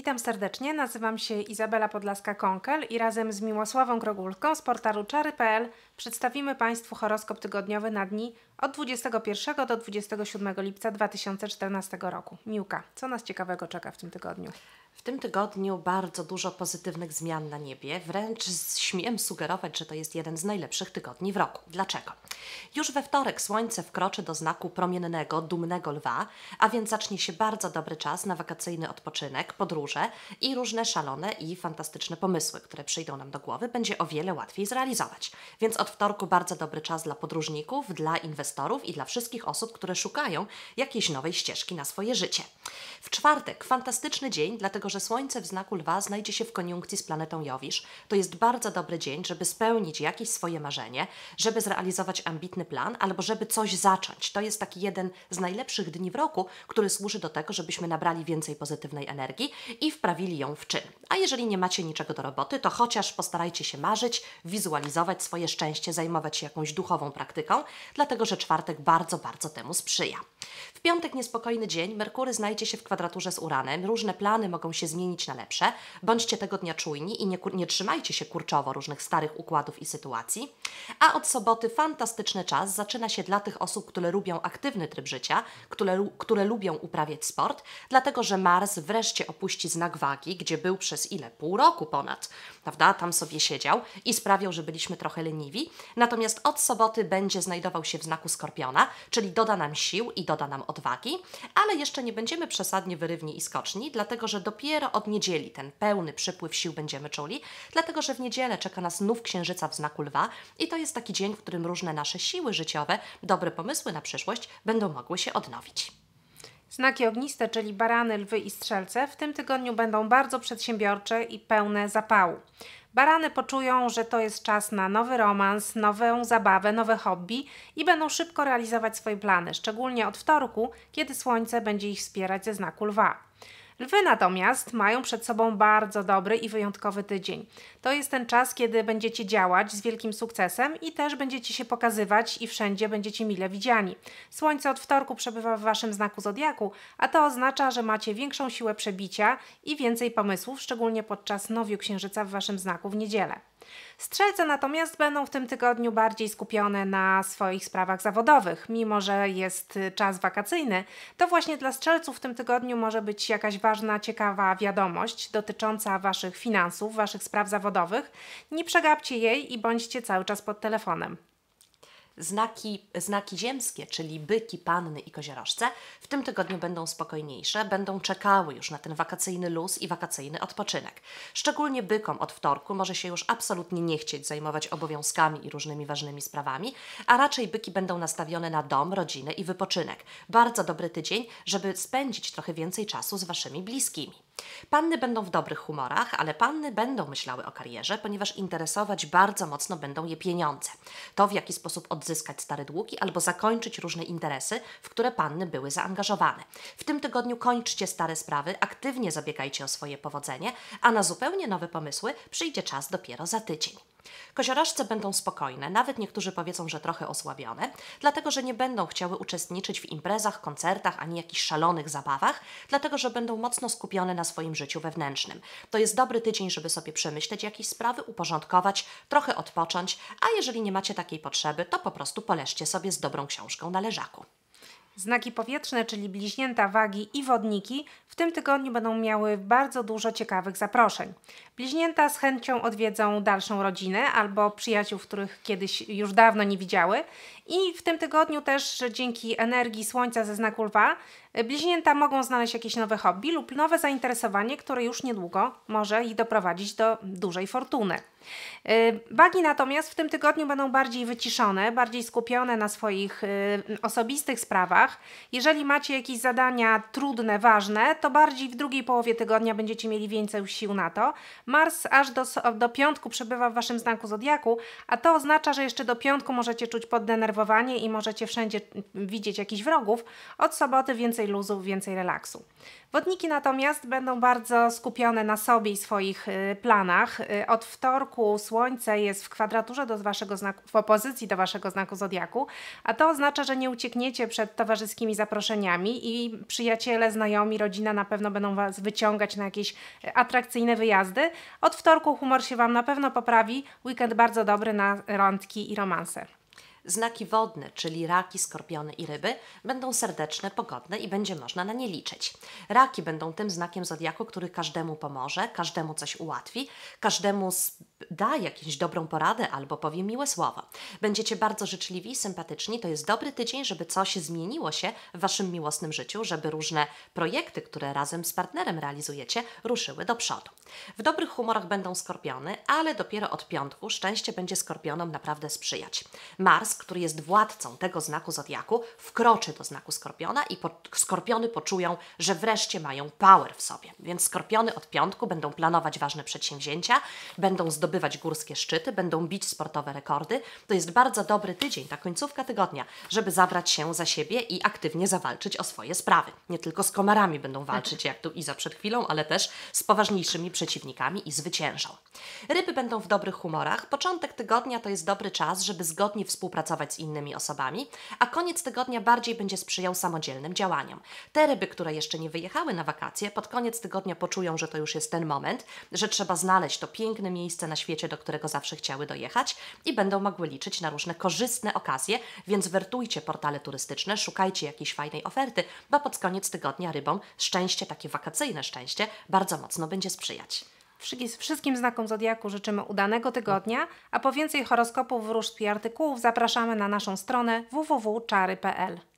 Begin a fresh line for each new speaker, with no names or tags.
Witam serdecznie, nazywam się Izabela Podlaska-Konkel i razem z Miłosławą Krogulską z portalu czary.pl przedstawimy Państwu horoskop tygodniowy na dni od 21 do 27 lipca 2014 roku. Miłka, co nas ciekawego czeka w tym tygodniu?
W tym tygodniu bardzo dużo pozytywnych zmian na niebie, wręcz śmiem sugerować, że to jest jeden z najlepszych tygodni w roku. Dlaczego? Już we wtorek Słońce wkroczy do znaku promiennego, dumnego lwa, a więc zacznie się bardzo dobry czas na wakacyjny odpoczynek, podróże i różne szalone i fantastyczne pomysły, które przyjdą nam do głowy, będzie o wiele łatwiej zrealizować. Więc od wtorku bardzo dobry czas dla podróżników, dla inwestorów i dla wszystkich osób, które szukają jakiejś nowej ścieżki na swoje życie. W czwartek fantastyczny dzień, dlatego że Słońce w znaku lwa znajdzie się w koniunkcji z planetą Jowisz. To jest bardzo dobry dzień, żeby spełnić jakieś swoje marzenie, żeby zrealizować ambitny plan albo żeby coś zacząć. To jest taki jeden z najlepszych dni w roku, który służy do tego, żebyśmy nabrali więcej pozytywnej energii i wprawili ją w czyn. A jeżeli nie macie niczego do roboty, to chociaż postarajcie się marzyć, wizualizować swoje szczęście, zajmować się jakąś duchową praktyką, dlatego że czwartek bardzo, bardzo temu sprzyja. W piątek niespokojny dzień, Merkury znajdzie się w kwadraturze z Uranem, różne plany mogą się zmienić na lepsze. Bądźcie tego dnia czujni i nie, nie trzymajcie się kurczowo różnych starych układów i sytuacji. A od soboty fantastyczny czas zaczyna się dla tych osób, które lubią aktywny tryb życia, które, które lubią uprawiać sport, dlatego że Mars wreszcie opuści znak wagi, gdzie był przez ile? Pół roku ponad, prawda? Tam sobie siedział i sprawiał, że byliśmy trochę leniwi. Natomiast od soboty będzie znajdował się w znaku Skorpiona, czyli doda nam sił i doda nam odwagi, ale jeszcze nie będziemy przesadnie wyrywni i skoczni, dlatego że dopiero od niedzieli ten pełny przypływ sił będziemy czuli, dlatego że w niedzielę czeka nas nów księżyca w znaku lwa i to jest taki dzień, w którym różne nasze siły życiowe, dobre pomysły na przyszłość będą mogły się odnowić.
Znaki ogniste, czyli barany, lwy i strzelce, w tym tygodniu będą bardzo przedsiębiorcze i pełne zapału. Barany poczują, że to jest czas na nowy romans, nową zabawę, nowe hobby i będą szybko realizować swoje plany, szczególnie od wtorku, kiedy słońce będzie ich wspierać ze znaku lwa. Lwy natomiast mają przed sobą bardzo dobry i wyjątkowy tydzień. To jest ten czas, kiedy będziecie działać z wielkim sukcesem i też będziecie się pokazywać i wszędzie będziecie mile widziani. Słońce od wtorku przebywa w waszym znaku zodiaku, a to oznacza, że macie większą siłę przebicia i więcej pomysłów, szczególnie podczas nowiu księżyca w waszym znaku w niedzielę. Strzelce natomiast będą w tym tygodniu bardziej skupione na swoich sprawach zawodowych. Mimo, że jest czas wakacyjny, to właśnie dla strzelców w tym tygodniu może być jakaś ważna, ciekawa wiadomość dotycząca Waszych finansów, Waszych spraw zawodowych. Nie przegapcie jej i bądźcie cały czas pod telefonem.
Znaki, znaki ziemskie, czyli byki, panny i koziorożce, w tym tygodniu będą spokojniejsze, będą czekały już na ten wakacyjny luz i wakacyjny odpoczynek. Szczególnie bykom od wtorku może się już absolutnie nie chcieć zajmować obowiązkami i różnymi ważnymi sprawami, a raczej byki będą nastawione na dom, rodzinę i wypoczynek. Bardzo dobry tydzień, żeby spędzić trochę więcej czasu z Waszymi bliskimi. Panny będą w dobrych humorach, ale panny będą myślały o karierze, ponieważ interesować bardzo mocno będą je pieniądze. To, w jaki sposób odzyskać stare długi albo zakończyć różne interesy, w które panny były zaangażowane. W tym tygodniu kończcie stare sprawy, aktywnie zabiegajcie o swoje powodzenie, a na zupełnie nowe pomysły przyjdzie czas dopiero za tydzień. Koziorożce będą spokojne, nawet niektórzy powiedzą, że trochę osłabione, dlatego że nie będą chciały uczestniczyć w imprezach, koncertach ani jakichś szalonych zabawach, dlatego że będą mocno skupione na swoim życiu wewnętrznym. To jest dobry tydzień, żeby sobie przemyśleć jakieś sprawy, uporządkować, trochę odpocząć, a jeżeli nie macie takiej potrzeby, to po prostu poleżcie sobie z dobrą książką na leżaku.
Znaki powietrzne, czyli bliźnięta, wagi i wodniki, w tym tygodniu będą miały bardzo dużo ciekawych zaproszeń. Bliźnięta z chęcią odwiedzą dalszą rodzinę albo przyjaciół, których kiedyś już dawno nie widziały. I w tym tygodniu też dzięki energii Słońca ze znaku lwa bliźnięta mogą znaleźć jakieś nowe hobby lub nowe zainteresowanie, które już niedługo może ich doprowadzić do dużej fortuny. Y, natomiast w tym tygodniu będą bardziej wyciszone, bardziej skupione na swoich y, osobistych sprawach. Jeżeli macie jakieś zadania trudne, ważne, to bardziej w drugiej połowie tygodnia będziecie mieli więcej sił na to. Mars aż do, do piątku przebywa w waszym znaku zodiaku, a to oznacza, że jeszcze do piątku możecie czuć poddenerwowanie i możecie wszędzie widzieć jakichś wrogów. Od soboty więcej luzu, więcej relaksu. Wodniki natomiast będą bardzo skupione na sobie i swoich y, planach. Y, od wtorku Słońce jest w kwadraturze do waszego znaku, w opozycji do waszego znaku zodiaku, a to oznacza, że nie uciekniecie przed towarzyskimi zaproszeniami i przyjaciele, znajomi, rodzina na pewno będą was wyciągać na jakieś y, atrakcyjne wyjazdy. Od wtorku humor się wam na pewno poprawi. Weekend bardzo dobry na randki i romanse.
Znaki wodne, czyli raki, skorpiony i ryby, będą serdeczne, pogodne i będzie można na nie liczyć. Raki będą tym znakiem zodiaku, który każdemu pomoże, każdemu coś ułatwi, każdemu da jakąś dobrą poradę albo powie miłe słowo. Będziecie bardzo życzliwi, sympatyczni. To jest dobry tydzień, żeby coś zmieniło się w Waszym miłosnym życiu, żeby różne projekty, które razem z partnerem realizujecie, ruszyły do przodu. W dobrych humorach będą skorpiony, ale dopiero od piątku szczęście będzie skorpionom naprawdę sprzyjać. Mars, który jest władcą tego znaku zodiaku, wkroczy do znaku skorpiona i po skorpiony poczują, że wreszcie mają power w sobie. Więc skorpiony od piątku będą planować ważne przedsięwzięcia, będą zdobywać zdobywać górskie szczyty, będą bić sportowe rekordy. To jest bardzo dobry tydzień, ta końcówka tygodnia, żeby zabrać się za siebie i aktywnie zawalczyć o swoje sprawy. Nie tylko z komarami będą walczyć, jak tu Iza przed chwilą, ale też z poważniejszymi przeciwnikami i zwyciężą. Ryby będą w dobrych humorach. Początek tygodnia to jest dobry czas, żeby zgodnie współpracować z innymi osobami, a koniec tygodnia bardziej będzie sprzyjał samodzielnym działaniom. Te ryby, które jeszcze nie wyjechały na wakacje, pod koniec tygodnia poczują, że to już jest ten moment, że trzeba znaleźć to piękne miejsce na świecie, do którego zawsze chciały dojechać i będą mogły liczyć na różne korzystne okazje, więc wertujcie portale turystyczne, szukajcie jakiejś fajnej oferty, bo pod koniec tygodnia rybom szczęście, takie wakacyjne szczęście, bardzo mocno będzie sprzyjać.
Wszystkim znakom Zodiaku życzymy udanego tygodnia, a po więcej horoskopów, wróżb i artykułów zapraszamy na naszą stronę www.czary.pl.